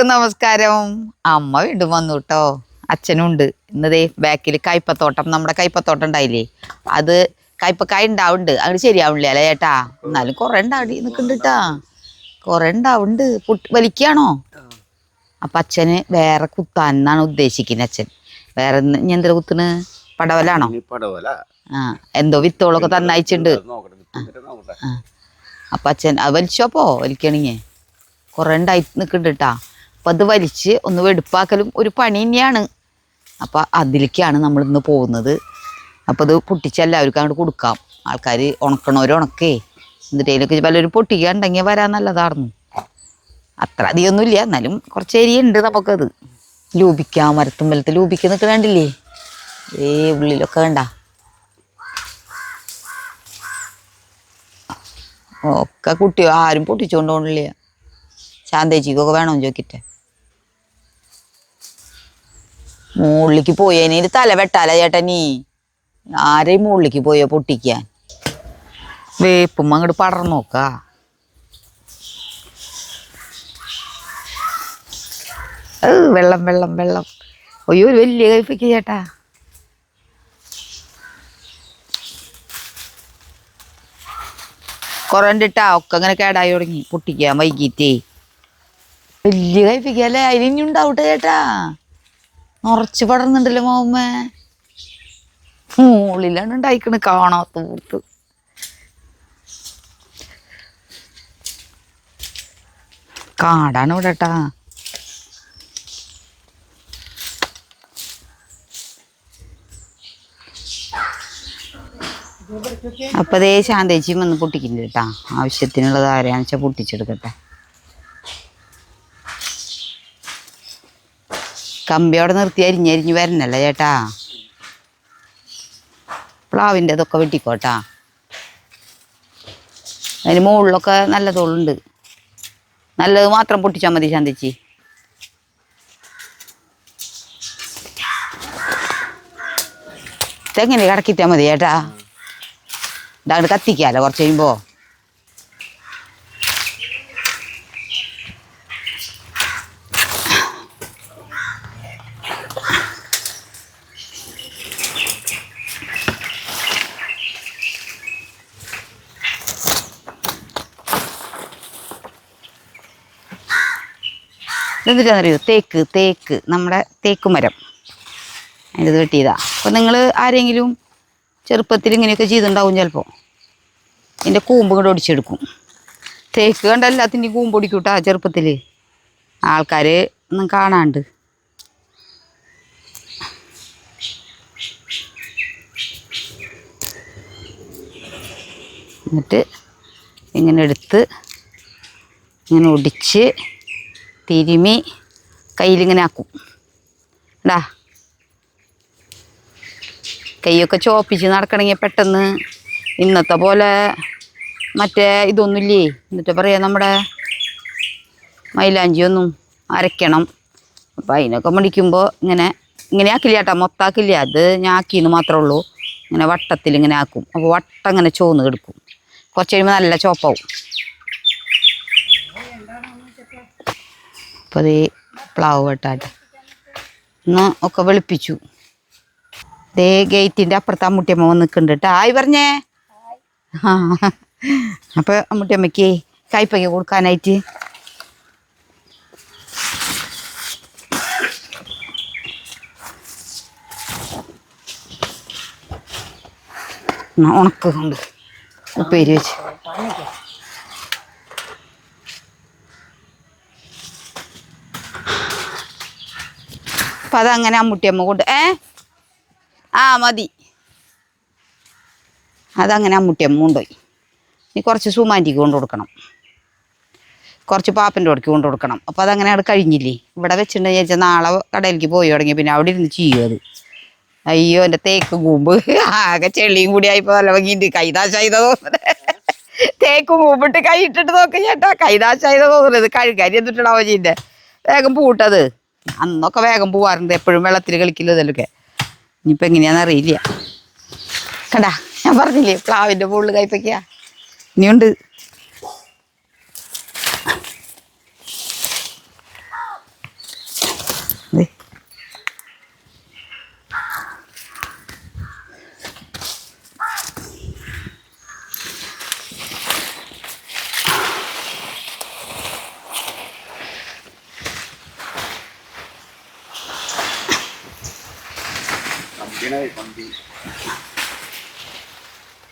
എല്ലാവർക്കും നമസ്കാരം. അമ്മ വീണ്ടും വന്നു കേട്ടോ അച്ഛനും ഉണ്ട് ഇന്നതേ ബാക്കിൽ കയ്പത്തോട്ടം നമ്മുടെ കയ്പത്തോട്ടം ഉണ്ടായില്ലേ? അത് കയ്പക്കായ ഉണ്ടാവുണ്ട് അങ്ങോട്ട് ശരിയാവണില്ല അല്ലേ ചേട്ടാ? എന്നാലും കുറെ ഉണ്ടാവി നിൽക്കുന്നുണ്ട് കേട്ടാ കുറെ ഉണ്ടാവുണ്ട് പുട്ട് വലിക്കാണോ? അപ്പൊ അച്ഛന് വേറെ കുത്താൻ എന്നാണ് ഉദ്ദേശിക്കുന്നത് അച്ഛൻ. വേറെ ഇനി എന്തിനാ കുത്തിന് പടവലാണോ? ആ എന്തോ വിത്തോളൊക്കെ തന്നയച്ചിട്ടുണ്ട്. അപ്പൊ അച്ഛൻ അത് വലിച്ചോപ്പോ വലിക്കണിങ്ങേ? കൊറേ ഉണ്ടായി നിൽക്കുന്നുണ്ട് കേട്ടാ അപ്പൊ അത് വലിച്ച് ഒന്ന് വെടുപ്പാക്കലും ഒരു പണി തന്നെയാണ്. അപ്പം അതിലേക്കാണ് നമ്മൾ ഇന്ന് പോകുന്നത്. അപ്പോൾ അത് പൊട്ടിച്ച് എല്ലാവർക്കും അങ്ങോട്ട് കൊടുക്കാം. ആൾക്കാർ ഉണക്കണവർ ഉണക്കേ. എന്നിട്ടേലൊക്കെ പലരും പൊട്ടിക്കാണ്ടെങ്കിൽ വരാൻ നല്ലതായിരുന്നു അത്ര അധികമൊന്നും ഇല്ല എന്നാലും കുറച്ച് ഏരിയ ഉണ്ട് നമുക്കത് ലൂപിക്കാം മരത്തുമ്പലത്ത് ലൂപിക്ക് വേണ്ടില്ലേ ഏ ഉള്ളിലൊക്കെ വേണ്ട ഒക്കെ കുട്ടി ആരും പൊട്ടിച്ചുകൊണ്ട് പോകണില്ല ശാന്തേച്ചിക്കൊക്കെ വേണമെന്ന് ചോദിക്കട്ടെ? മുകളിലേക്ക് പോയതിന് തല വെട്ടാല ചേട്ടനീ? ആരെയും മുകളിലേക്ക് പോയോ പൊട്ടിക്കാൻ? വേപ്പും അങ്ങോട്ട് പടർന്നു നോക്ക. വെള്ളം വെള്ളം വെള്ളം. അയ്യോ ഒരു വലിയ കൈപ്പിക്ക് ചേട്ടാ. കുറണ്ടിട്ടാ ഒക്കെ അങ്ങനെ കേടായി തുടങ്ങി. പൊട്ടിക്കാൻ വൈകിട്ടേ. വലിയ കൈപ്പിക്കല്ലേ അതിനി ഉണ്ടാവട്ടെ ചേട്ടാ. നിറച്ച് പടർന്നുണ്ടല്ലോ മോമ്മ മുകളിലാണ് ഉണ്ടായിക്കണ് കാണാത്ത പുറത്ത് കാടാണ് ഇവിടെ കേട്ടാ അപ്പൊ അതേ ശാന്തേച്ചിയും വന്ന് പൊട്ടിക്കില്ല കേട്ടാ ആവശ്യത്തിനുള്ളത് ആരെയാണെന്ന് വെച്ചാൽ പൊട്ടിച്ചെടുക്കട്ടെ. കമ്പി അവിടെ നിർത്തി അരിഞ്ഞരിഞ്ഞ് വരണല്ലേ ചേട്ടാ? പ്ലാവിന്റെ ഇതൊക്കെ വെട്ടിക്കോട്ടാ. അതിന് മുകളിലൊക്കെ നല്ല തോളുണ്ട് നല്ലത് മാത്രം പൊട്ടിച്ചാൽ മതി ശാന്തിച്ചി. ഇതെങ്ങനെ കടക്കിത്താൽ മതി ചേട്ടാ? ഇതാണ്ട് കത്തിക്കാലോ കുറച്ച് കഴിയുമ്പോ. ഇതെന്തിട്ടാന്നറിയോ തേക്ക് തേക്ക്. നമ്മുടെ തേക്ക് മരം അതിന്റെ ഇത് വെട്ടിയതാ. അപ്പോൾ നിങ്ങൾ ആരെങ്കിലും ചെറുപ്പത്തിൽ ഇങ്ങനെയൊക്കെ ചെയ്തിട്ടുണ്ടാവും ചിലപ്പോൾ. ഇതിന്റെ കൂമ്പ് കൊണ്ട് ഒടിച്ചെടുക്കും. തേക്ക് കണ്ട എല്ലാത്തിന്റെയും കൂമ്പ് ഒടിക്കൂട്ടാ ചെറുപ്പത്തിൽ. ആൾക്കാർ ഒന്നും കാണാണ്ട്. എന്നിട്ട് ഇങ്ങനെ എടുത്ത് ഇങ്ങനെ ഒടിച്ച് തിരുമി കയ്യിലിങ്ങനെ ആക്കും. ഡാ കൈയൊക്കെ ചോപ്പിച്ച് നടക്കണമെങ്കിൽ പെട്ടെന്ന് ഇന്നത്തെ പോലെ മറ്റേ ഇതൊന്നുമില്ലേ എന്നിട്ട് പറയാം നമ്മുടെ മൈലാഞ്ചിയൊന്നും അരയ്ക്കണം. അപ്പം അതിനൊക്കെ മടിക്കുമ്പോൾ ഇങ്ങനെ ഇങ്ങനെ ആക്കില്ല കേട്ടോ മൊത്താക്കില്ല അത് ഞാൻ ആക്കിയെന്ന് മാത്രമേ ഉള്ളൂ. ഇങ്ങനെ വട്ടത്തിൽ ഇങ്ങനെ ആക്കും. അപ്പോൾ വട്ടം ഇങ്ങനെ ചോന്ന് കിടക്കും. കുറച്ച് കഴിയുമ്പോൾ നല്ല ചോപ്പാവും. അപ്പോൾ പ്ലാവ് വെട്ടാട്ടെ ഇന്ന് ഒക്കെ വെളുപ്പിച്ചു. ദേ ഗേറ്റിന്റെ അപ്പുറത്ത് അമ്മൂട്ടിയമ്മ വന്ന് നിൽക്കുന്നുണ്ട് കേട്ടോ. ആയി പറഞ്ഞേ. ആ. അപ്പോൾ അമ്മൂട്ടിയമ്മയ്ക്ക് കയ്പയ്ക്ക് കൊടുക്കാനായിട്ട്. ഉണക്കുന്നുണ്ട് ഉപ്പേരി വെച്ച്. അപ്പം അതങ്ങനെ അമ്മൂട്ടിയമ്മ കൊണ്ട് ഏ? ആ മതി. അതങ്ങനെ അമ്മൂട്ടിയമ്മ കൊണ്ടുപോയി. ഇനി കുറച്ച് സുമാന്റിക്ക് കൊണ്ടു കൊടുക്കണം. കുറച്ച് പാപ്പന്റെ കൊടുക്ക് കൊണ്ടു കൊടുക്കണം. അപ്പോൾ അതങ്ങനെ അവിടെ കഴിഞ്ഞില്ലേ? ഇവിടെ വെച്ചിട്ടുണ്ടെന്ന് വിചാരിച്ചാൽ നാളെ കടയിലേക്ക് പോയി തുടങ്ങി പിന്നെ അവിടെ ഇരുന്ന് ചെയ്യും അത്. അയ്യോ എന്റെ തേക്ക് കൂമ്പ്. ആകെ ചെളിയും കൂടി ആയിപ്പോൾ നല്ല ഭംഗിയുണ്ട്. കൈതാശായത തോന്നുന്നത്. തേക്ക് കൂമ്പിട്ട് കൈ ഇട്ടിട്ട് നോക്കി ചേട്ടാ. കൈതാശായത തോന്നുന്നത്. കഴുകാരി എന്നിട്ടുണ്ടാവോ ചെയ്യണ്ടേ വേഗം പൂട്ടത് അന്നൊക്കെ വേഗം പോവാറുണ്ട് എപ്പോഴും വെള്ളത്തിൽ കളിക്കില്ല ഇതൊക്കെ ഇനിയിപ്പോൾ എങ്ങനെയാണെന്ന് അറിയില്ല. കണ്ടാ ഞാൻ പറഞ്ഞില്ലേ പ്ലാവിന്റെ മുകളിൽ കയ്പയ്ക്ക ഇനിയുണ്ട്.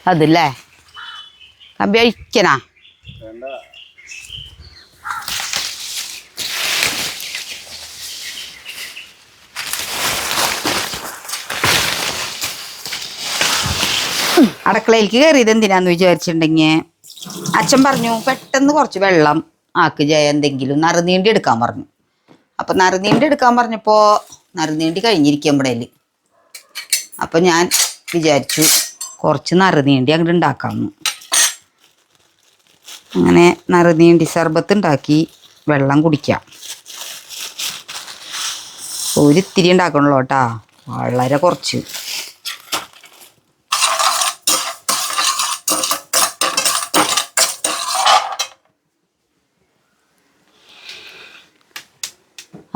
അതല്ലേ? കമ്പി അഴിക്കണ അടുക്കളയിലേക്ക് കയറിയത് എന്തിനാന്ന് വിചാരിച്ചിട്ടുണ്ടെങ്കിൽ അച്ഛൻ പറഞ്ഞു പെട്ടെന്ന് കുറച്ച് വെള്ളം ആക്ക് ജയ എന്തെങ്കിലും നറുനീണ്ടി എടുക്കാൻ പറഞ്ഞു. അപ്പൊ നറുനീണ്ടി എടുക്കാൻ പറഞ്ഞപ്പോ നറുനീണ്ടി കഴിഞ്ഞിരിക്കുമ്പോഴേൽ അപ്പൊ ഞാൻ വിചാരിച്ചു കുറച്ച് നറുനീണ്ടി അങ്ങോട്ട് ഉണ്ടാക്കാമെന്ന് അങ്ങനെ നറുനീണ്ടി സർബത്ത് ഉണ്ടാക്കി വെള്ളം കുടിക്കാം. ഒരിത്തിരി ഉണ്ടാക്കണല്ലോ കേട്ടാ. വളരെ കുറച്ച്.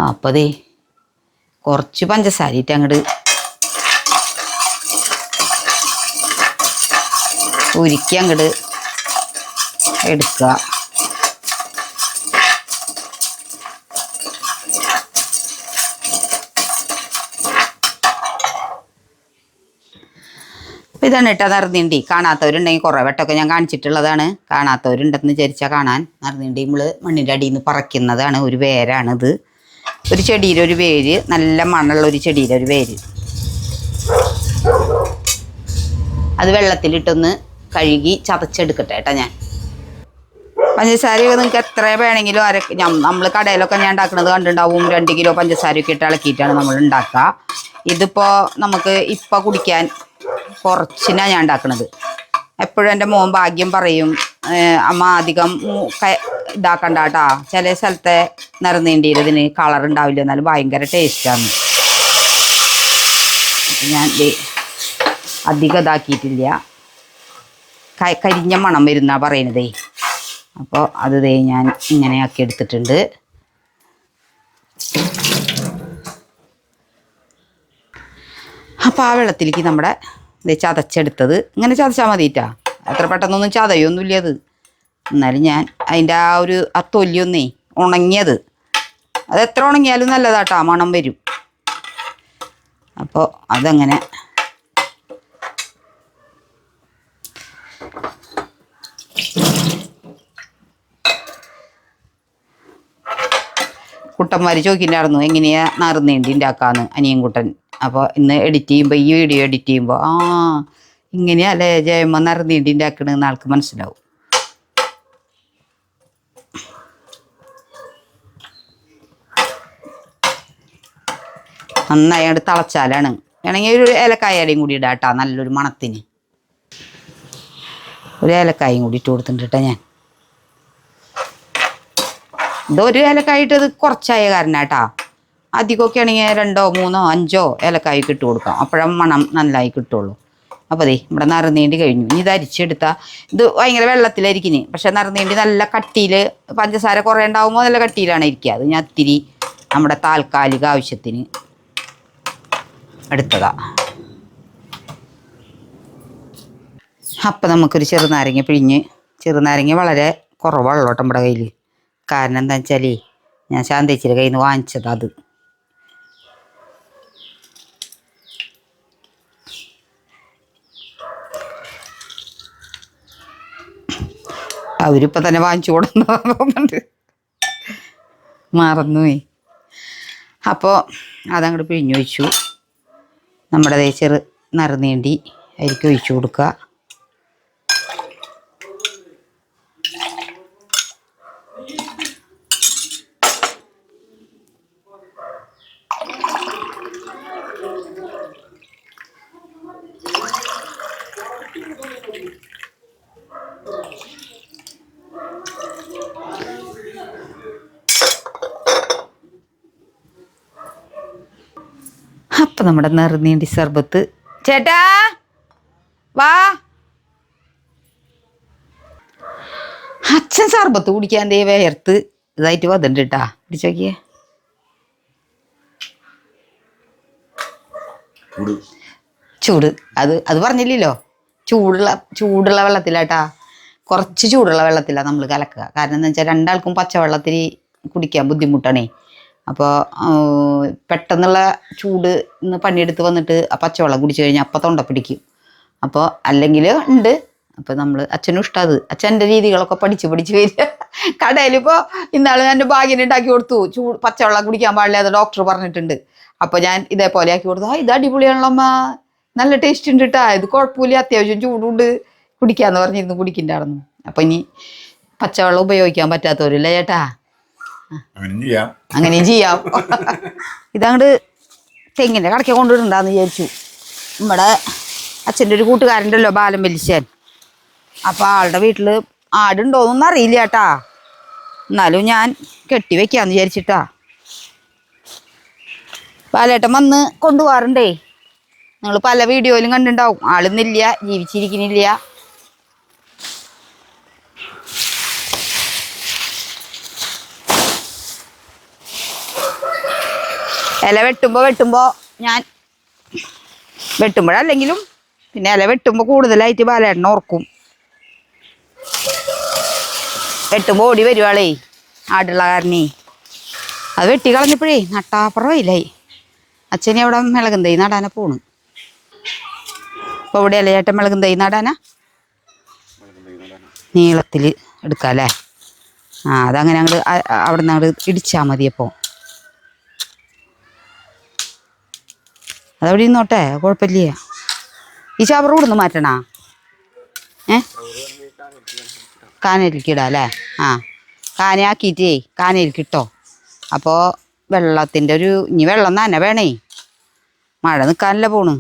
അപ്പതേ കുറച്ച് പഞ്ചസാര ഇട്ട് അങ്ങോട്ട് ഉരുക്കി അങ്ങട് എടുക്കുക. അപ്പൊ ഇതാണ് കേട്ടോ നിറഞ്ഞിണ്ടി കാണാത്തവരുണ്ടെങ്കിൽ കുറേ വട്ടമൊക്കെ ഞാൻ കാണിച്ചിട്ടുള്ളതാണ്. കാണാത്തവരുണ്ടെന്ന് വിചാരിച്ചാൽ കാണാൻ. നിറഞ്ഞിണ്ടി നമ്മൾ മണ്ണിന്റെ അടിയിൽ നിന്ന് പറിക്കുന്നതാണ്. ഒരു വേരാണിത്. ഒരു ചെടിയിലെ ഒരു വേര് നല്ല മണ്ണുള്ള ഒരു ചെടിയിലെ ഒരു വേര്. അത് വെള്ളത്തിലിട്ടൊന്ന് കഴുകി ചതച്ചെടുക്കട്ടെ കേട്ടോ ഞാൻ. പഞ്ചസാരയൊക്കെ നിങ്ങൾക്ക് എത്ര വേണമെങ്കിലും അര നമ്മൾ കടയിലൊക്കെ ഞാൻ ഉണ്ടാക്കുന്നത് കണ്ടിട്ടുണ്ടാവും. രണ്ട് കിലോ പഞ്ചസാരയൊക്കെ ഇട്ട് ഇളക്കിയിട്ടാണ് നമ്മൾ ഉണ്ടാക്കുക. ഇതിപ്പോൾ നമുക്ക് ഇപ്പം കുടിക്കാൻ കുറച്ചിനാണ് ഞാൻ ഉണ്ടാക്കുന്നത് എപ്പോഴും എന്റെ മോൻ ഭാഗ്യം പറയും അമ്മ അധികം ഇതാക്കണ്ട കേട്ടാ. ചില സ്ഥലത്തെ നിറനീണ്ടിയതിന് കളർ ഉണ്ടാവില്ല. എന്നാലും ഭയങ്കര ടേസ്റ്റാണ് ഞാൻ അധികം ഇതാക്കിയിട്ടില്ല. കരിഞ്ഞ മണം വരുന്ന പറയണതേ. അപ്പോൾ അത് ദേ ഞാൻ ഇങ്ങനെ ആക്കി എടുത്തിട്ടുണ്ട്. അപ്പോൾ ആ വെള്ളത്തിലേക്ക് നമ്മുടെ ചതച്ചെടുത്തത്. ഇങ്ങനെ ചതച്ചാൽ മതിയിട്ടാ അത്ര പെട്ടെന്നൊന്നും ചതയൊന്നുമില്ല അത്. എന്നാലും ഞാൻ അതിന്റെ ആ ഒരു ആ തൊല്ലിയൊന്നേ ഉണങ്ങിയത്. അത് എത്ര ഉണങ്ങിയാലും നല്ലതാട്ടാ മണം വരും. അപ്പോൾ അതങ്ങനെ കുട്ടന്മാർ ചോദിക്കുന്നുണ്ടായിരുന്നു എങ്ങനെയാ നാറുന്നേണ്ടി ഉണ്ടാക്കാന്ന് അനിയൻ കുട്ടൻ. അപ്പോൾ ഇന്ന് എഡിറ്റ് ചെയ്യുമ്പോൾ ഈ വീഡിയോ എഡിറ്റ് ചെയ്യുമ്പോൾ ആ ഇങ്ങനെയല്ലേ ജയമ്മ നറുനീണ്ടി ഉണ്ടാക്കണെന്ന് ആൾക്ക് മനസ്സിലാവും. നന്നായി അങ്ങോട്ട് തിളച്ചാലാണ്. വേണമെങ്കിൽ ഒരു ഏലക്കായാലും കൂടി ഇടാം കേട്ടോ നല്ലൊരു മണത്തിന്. ഒരു ഏലക്കായും കൂടി ഇട്ട് കൊടുത്തിട്ടുണ്ട് ഞാൻ. ഇതൊരു ഇലക്കായിട്ട് ഇട്ടത് കുറച്ചായ കാരനാട്ടാ അധികമൊക്കെ ആണെങ്കിൽ രണ്ടോ മൂന്നോ അഞ്ചോ ഇലക്കായി ഇട്ട് കൊടുക്കാം. അപ്പോഴും മണം നല്ലതായി കിട്ടുള്ളൂ. അപ്പോൾ ദേ ഇവിടെ നറുനീണ്ടി കഴിഞ്ഞു. ഇനി ഇത് അരിച്ചെടുത്താൽ ഇത് ഭയങ്കര വെള്ളത്തിലായിരിക്കും പക്ഷെ നറുനീണ്ടി നല്ല കട്ടിയിൽ പഞ്ചസാര കുറേ ഉണ്ടാകുമ്പോൾ നല്ല കട്ടിയിലാണ് ഇരിക്കുക. അത് ഞാൻ ഇത്തിരി നമ്മുടെ താൽക്കാലിക ആവശ്യത്തിന് എടുത്തതാ. അപ്പം നമുക്കൊരു ചെറുനാരങ്ങ പിഴിഞ്ഞ് ചെറുനാരങ്ങ വളരെ കുറവാണല്ലോ നമ്മുടെ കയ്യിൽ കാരണം എന്താ വെച്ചാൽ ഞാൻ ശാന്തിച്ചിരി കയ്യിൽ നിന്ന് വാങ്ങിച്ചത് അത്. അവരിപ്പോൾ തന്നെ വാങ്ങിച്ചു കൊടുക്കുന്നുണ്ട് മറന്നു അപ്പോൾ അതങ്ങോട്ട് പിഴിഞ്ഞു വെച്ചു നമ്മുടെ ചെറു നറുനീണ്ടി അതിലേക്ക് ഒഴിച്ചു കൊടുക്കുക. അപ്പം നമ്മുടെ നെറുനീണ്ടി സർബത്ത് ചേട്ടാ വാ. അച്ഛൻ സർബത്ത് കുടിക്കാൻ ദേ വേർത്ത് ഇതായിട്ട് വന്നിട്ടുണ്ട് കേട്ടാ. പിടിച്ചോക്കിയേ നോക്കിയേ. ചൂട്. അത് അത് പറഞ്ഞില്ലല്ലോ. ചൂടുള്ള ചൂടുള്ള വെള്ളത്തിലാട്ടാ. കുറച്ച് ചൂടുള്ള വെള്ളത്തിലാണ് നമ്മൾ കലക്കുക. കാരണം എന്താ വെച്ചാൽ രണ്ടാൾക്കും പച്ചവെള്ളത്തിൽ കുടിക്കാൻ ബുദ്ധിമുട്ടാണേ. അപ്പോൾ പെട്ടെന്നുള്ള ചൂട് ഇന്ന് പണിയെടുത്ത് വന്നിട്ട് ആ പച്ചവെള്ളം കുടിച്ചു കഴിഞ്ഞാൽ അപ്പം തൊണ്ട പിടിക്കും. അപ്പോൾ അല്ലെങ്കിൽ ഉണ്ട്. അപ്പോൾ നമ്മൾ അച്ഛനും ഇഷ്ടം അച്ഛന്റെ രീതികളൊക്കെ പഠിച്ച് പഠിച്ച് വരിക. കടയിലിപ്പോൾ ഇന്നാൾ എന്റെ ഭാഗ്യം ഉണ്ടാക്കി കൊടുത്തു. ചൂട് പച്ചവെള്ളം കുടിക്കാൻ പാടില്ല അത് ഡോക്ടർ പറഞ്ഞിട്ടുണ്ട്. അപ്പോൾ ഞാൻ ഇതേപോലെ ആക്കി കൊടുത്തു. ആ ഇത് അടിപൊളിയാണല്ലോ അമ്മ. നല്ല ടേസ്റ്റ് ഉണ്ട് കേട്ടാ ഇത് കുഴപ്പമില്ല. അത്യാവശ്യം ചൂടുണ്ട്. കുടിക്കാന്ന് പറഞ്ഞിരുന്നു കുടിക്കണ്ടായിരുന്നു. അപ്പം ഇനി പച്ചവെള്ളം ഉപയോഗിക്കാൻ പറ്റാത്തവരില്ല ചേട്ടാ? അങ്ങനെയും ചെയ്യാം. ഇതങ്ങോട്ട് തെങ്ങിന്റെ കടക്കെ കൊണ്ടുവിടണ്ടാന്ന് വിചാരിച്ചു. നമ്മുടെ അച്ഛന്റെ ഒരു കൂട്ടുകാരന്റെല്ലോ ബാലം വലിച്ചാൻ. അപ്പോൾ ആളുടെ വീട്ടിൽ ആടുണ്ടോന്നൊന്നും അറിയില്ല ചേട്ടാ എന്നാലും ഞാൻ കെട്ടി വെക്കാന്ന് വിചാരിച്ചിട്ടാ. ബാലേട്ടൻ വന്ന് കൊണ്ടുപോകാറുണ്ടേ. നിങ്ങൾ പല വീഡിയോയിലും കണ്ടിട്ടുണ്ടാവും. ആളിന്നില്ല ജീവിച്ചിരിക്കുന്നില്ല ഇല വെട്ടുമ്പോ വെട്ടുമ്പോ ഞാൻ വെട്ടുമ്പോഴല്ലെങ്കിലും പിന്നെ ഇല വെട്ടുമ്പോ കൂടുതലായിട്ട് ബാലേട്ടൻ ഓർക്കും. വെട്ടുമ്പോൾ ഓടി വരുവാളേ ആടുള്ള കാരണേ. അത് വെട്ടി കളഞ്ഞപ്പോഴേ നട്ടാപ്പുറമില്ലായി അച്ഛനെ അവിടെ മിളകും തൈ നടാന പോണു. അപ്പോൾ ഇവിടെ അല്ലേ ചേട്ടൻ മിളകും തൈ നടാനാ? നീളത്തിൽ എടുക്കാം അല്ലേ ആ അതങ്ങനെ അങ്ങോട്ട് അവിടെ നിന്ന് അങ്ങോട്ട് ഇടിച്ചാൽ മതി അപ്പോൾ അതവിടെ ഇന്നോട്ടെ കുഴപ്പമില്ല. ഈ ചവറ് കൂടുന്നു മാറ്റണാ? ഏ? കാനയിലേക്ക് ഇടാം അല്ലേ? ആ. കാനയാക്കിയിട്ടേ ഇട്ടോ അപ്പോൾ വെള്ളത്തിന്റെ ഒരു ഇനി വെള്ളം തന്നെ വേണേ. മഴ നിൽക്കാനല്ല പോണു.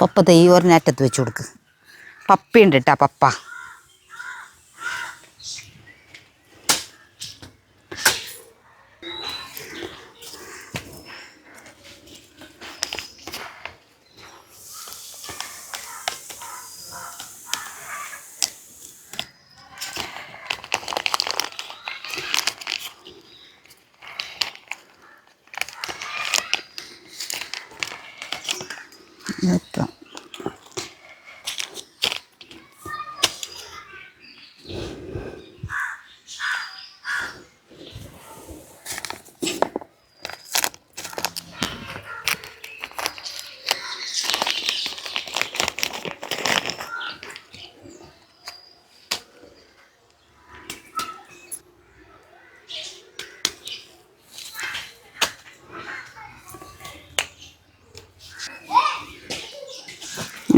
പപ്പ തൈ ഒരെണ്ണറ്റത്ത് വെച്ച് കൊടുക്ക്. പപ്പയുണ്ട് കേട്ടാ പപ്പ.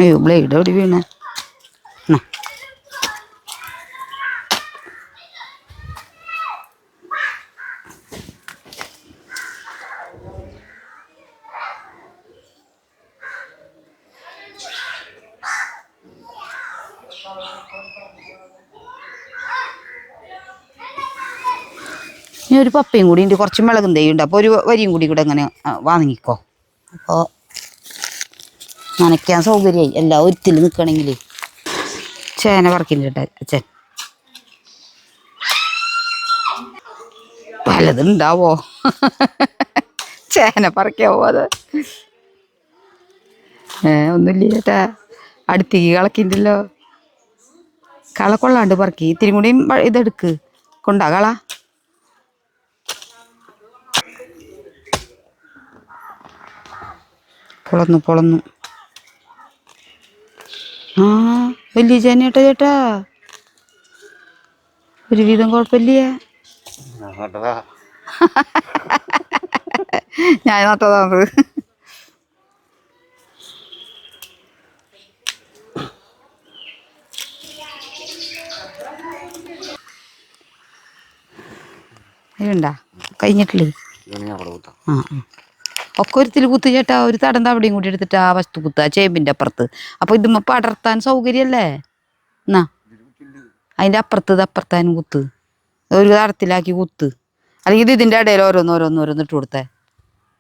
അയ്യോ ബ്ലേഡ് എവിടെ വീണേ. ഇനി ഒരു പപ്പയും കൂടി ഉണ്ട് കുറച്ച് മുളകും തൈ ഉണ്ട്. അപ്പോൾ ഒരു വരിയും കൂടി കൂടെ അങ്ങനെ വാങ്ങിക്കോ. അപ്പോൾ നനയ്ക്കാൻ സൗകര്യമായി. എല്ലാം ഒരുത്തിൽ നിൽക്കണമെങ്കിൽ ചേന പറക്കില്ല അച്ഛൻ. പലതുണ്ടാവോ ചേന പറക്കാവോ അത്? ഏ ഒന്നുമില്ല ചേട്ടാ അടുത്തേക്ക് കളക്കിണ്ടല്ലോ. കള കൊള്ളാണ്ട് പറക്കി. ഇത്തിരി കൂടിയും ഇതെടുക്ക്. കൊണ്ടാ കള. പൊളന്നു പൊളന്നു. ആ വലിയ ചേനേട്ടാ ചേട്ടാ. ഒരുവിധം കുഴപ്പമില്ല? ഞാൻ നട്ടതാണ് ഇതുണ്ടാ? കഴിഞ്ഞിട്ടില്ലേ? ആ ആ. ഒക്കെ ഒരുത്തിൽ കുത്തു ചേട്ടാ ഒരു തടം തവിടെയും കൂടി എടുത്തിട്ട് ആ വസ്തു കുത്തുക ചേമ്പിന്റെ അപ്പുറത്ത്. അപ്പോൾ ഇതുമ്മ പടർത്താൻ സൗകര്യല്ലേ? എന്നാ അതിന്റെ അപ്പുറത്ത് അപ്പുറത്താനും കുത്ത്. ഒരു തടത്തിലാക്കി കുത്ത്. അല്ലെങ്കിൽ ഇത് ഇതിന്റെ ഇടയിൽ ഓരോന്ന് ഓരോന്ന് ഓരോന്ന് ഇട്ട് കൊടുത്തേ.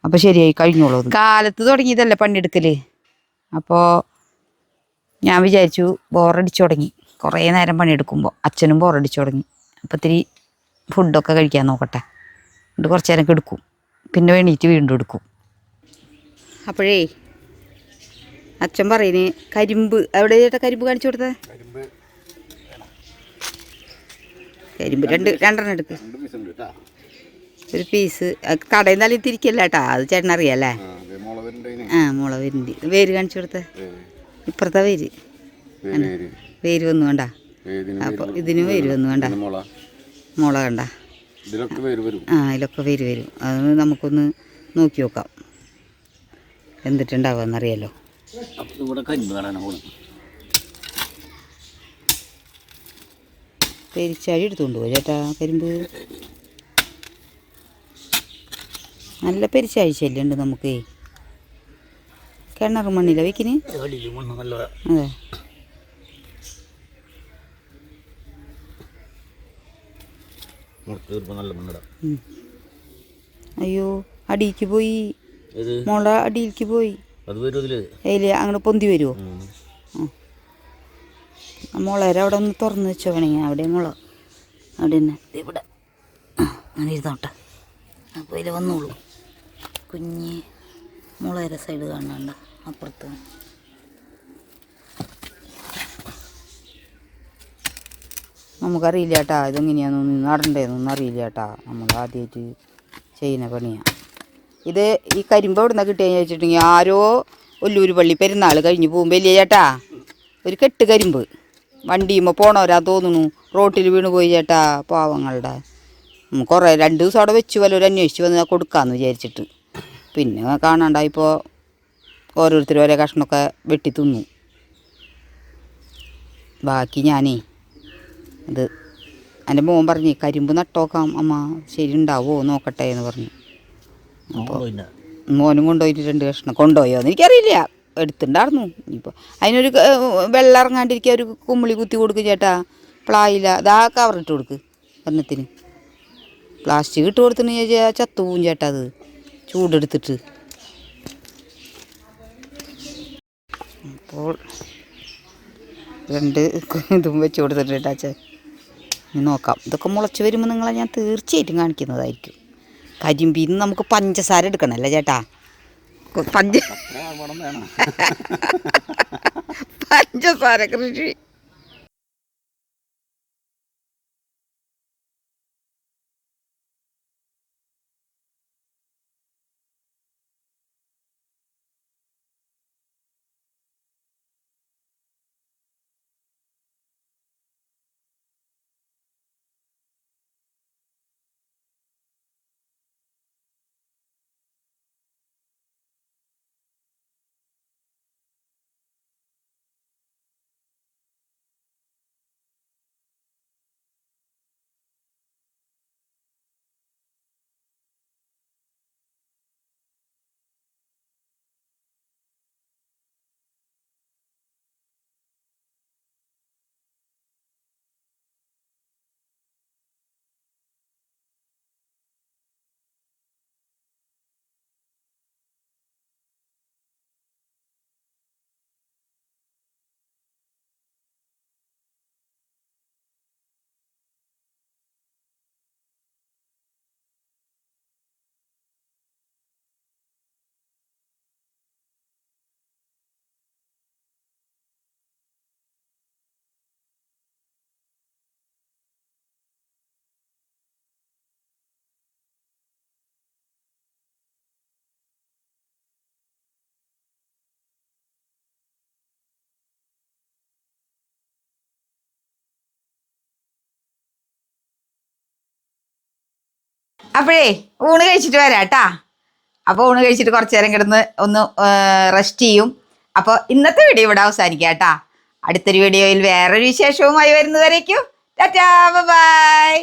അപ്പോൾ ശരിയായി കഴിഞ്ഞോളൂ. കാലത്ത് തുടങ്ങിയതല്ലേ പണിയെടുക്കൽ? അപ്പോൾ ഞാൻ വിചാരിച്ചു ബോറടിച്ചു തുടങ്ങി. കുറേ നേരം പണിയെടുക്കുമ്പോൾ അച്ഛനും ബോറടിച്ചു തുടങ്ങി. അപ്പം ഇത്തിരി ഫുഡൊക്കെ കഴിക്കാൻ നോക്കട്ടെ. എന്നിട്ട് കുറച്ച് നേരം എടുക്കും പിന്നെ വേണീറ്റ് വീണ്ടും എടുക്കും. അപ്പോഴേ അച്ഛൻ പറയുന്നേ കരിമ്പ്. അവിടെ ചേട്ടാ കരിമ്പ് കാണിച്ചു കൊടുത്തേ? കരിമ്പ്. രണ്ട് രണ്ടെണ്ണം എടുക്ക്. ഒരു പീസ് കടയിൽ നിന്നാലും തിരിക്കല്ല കേട്ടാ? അത് ചേട്ടൻ അറിയാല്ലേ? ആ മുളവരിന്റെ വേര് കാണിച്ചു കൊടുത്തേ. ഇപ്പുറത്തെ വേര്. വേര്. വന്നു വേണ്ട അപ്പൊ അപ്പോൾ ഇതിന് വേര്. വന്നു വേണ്ട മുള. കണ്ട? ആ ഇതിലൊക്കെ വേര് വരും. അത് നമുക്കൊന്ന് നോക്കി നോക്കാം. എന്തിട്ടുണ്ടാവുമെന്നറിയാലോ എന്നറിയാലോ ഇവിടെ കരിമ്പ് പെരിച്ചാഴി എടുത്തുകൊണ്ട് പോയി ചേട്ടാ കരിമ്പ്. നല്ല പെരിച്ചാഴി ശല്യമുണ്ട് നമുക്ക്. കിണർ മണ്ണില്ല വെക്കിന് അതെ. അയ്യോ അടിക്ക് പോയി. മുള അടിയിലേക്ക് പോയി. അത് അങ്ങനെ ഇതിൽ? അതിൽ അങ്ങോട്ട് പൊന്തി വരുമോ മുളകര അവിടെ ഒന്ന് തുറന്ന് വെച്ചോ വേണമെങ്കിൽ. അവിടെ മുള. അവിടെ തന്നെ. ഇവിടെ. അങ്ങനെ ഇരുന്നോട്ടെ. അപ്പോൾ ഇതിൽ വന്നോളൂ. കുഞ്ഞ് മുളകര സൈഡ് കാണാണ്ട് അപ്പുറത്ത്. നമുക്കറിയില്ല കേട്ടാ. ഇതെങ്ങനെയാണെന്നൊന്നും നടണ്ടേന്നൊന്നും അറിയില്ല കേട്ടാ. നമ്മൾ ആദ്യമായിട്ട് ചെയ്യുന്ന പണിയാണ് ഇത് ഈ കരിമ്പ് എവിടെ നിന്നാണ് കിട്ടിയെന്ന് ചോദിച്ചിട്ടുണ്ടെങ്കിൽ ആരോ ഒല്ലൂർ പള്ളി പെരുന്നാൾ കഴിഞ്ഞ് പോകുമ്പോൾ ഇല്ലേ ചേട്ടാ? ഒരു കെട്ട് കരിമ്പ്. വണ്ടിയുമ്പോൾ പോണവരാ തോന്നുന്നു. റോട്ടിൽ വീണ് പോയി ചേട്ടാ പാവങ്ങളുടെ. കുറേ രണ്ട് ദിവസം അവിടെ വെച്ച് വല്ലവരും അന്വേഷിച്ച് വന്ന് കൊടുക്കാമെന്ന് വിചാരിച്ചിട്ട്. പിന്നെ കാണാണ്ടായിപ്പോൾ ഓരോരുത്തരും ഓരോ കഷ്ണമൊക്കെ വെട്ടി തിന്നു. ബാക്കി ഞാനേ ഇത് എന്റെ മോൻ പറഞ്ഞു കരിമ്പ് നട്ടോക്കാം അമ്മ. ശരി ഉണ്ടാവോ നോക്കട്ടെ എന്ന് പറഞ്ഞു. മോനും കൊണ്ടുപോയിട്ട് രണ്ട് കഷ്ണം കൊണ്ടുപോയോ എന്ന് എനിക്കറിയില്ല. എടുത്തിണ്ടായിരുന്നു ഇനിയിപ്പോൾ അതിനൊരു വെള്ളം ഇറങ്ങാണ്ടിരിക്കുക ഒരു കുമ്മിളി കുത്തി കൊടുക്കും ചേട്ടാ. പ്ലായില്ല അതാ കവറിട്ട് കൊടുക്ക് ഒരെണ്ണത്തിന്. പ്ലാസ്റ്റിക് ഇട്ട് കൊടുത്തിന് ചോദിച്ചാൽ ചത്തുപോവും ചേട്ടാ അത്. ചൂടെടുത്തിട്ട്. അപ്പോൾ രണ്ട് ഇതും വെച്ച് കൊടുത്തിട്ടുണ്ട് ചേട്ടാ. ഇനി നോക്കാം. ഇതൊക്കെ മുളച്ച് വരുമ്പോൾ നിങ്ങളെ ഞാൻ തീർച്ചയായിട്ടും കാണിക്കുന്നതായിരിക്കും. കരിമ്പീന്ന് നമുക്ക് പഞ്ചസാര എടുക്കണമല്ലേ ചേട്ടാ? പഞ്ച പഞ്ചസാര കൃഷി. അപ്പോഴേ ഊണ് കഴിച്ചിട്ട് വരാം കേട്ടാ. അപ്പോൾ ഊണ് കഴിച്ചിട്ട് കുറച്ച് നേരം കിടന്ന് ഒന്ന് റെസ്റ്റ് ചെയ്യും. അപ്പോൾ ഇന്നത്തെ വീഡിയോ ഇവിടെ അവസാനിക്കാം കേട്ടാ. അടുത്തൊരു വീഡിയോയിൽ വേറൊരു വിശേഷവുമായി വരുന്നവരേക്കും. Tata bye.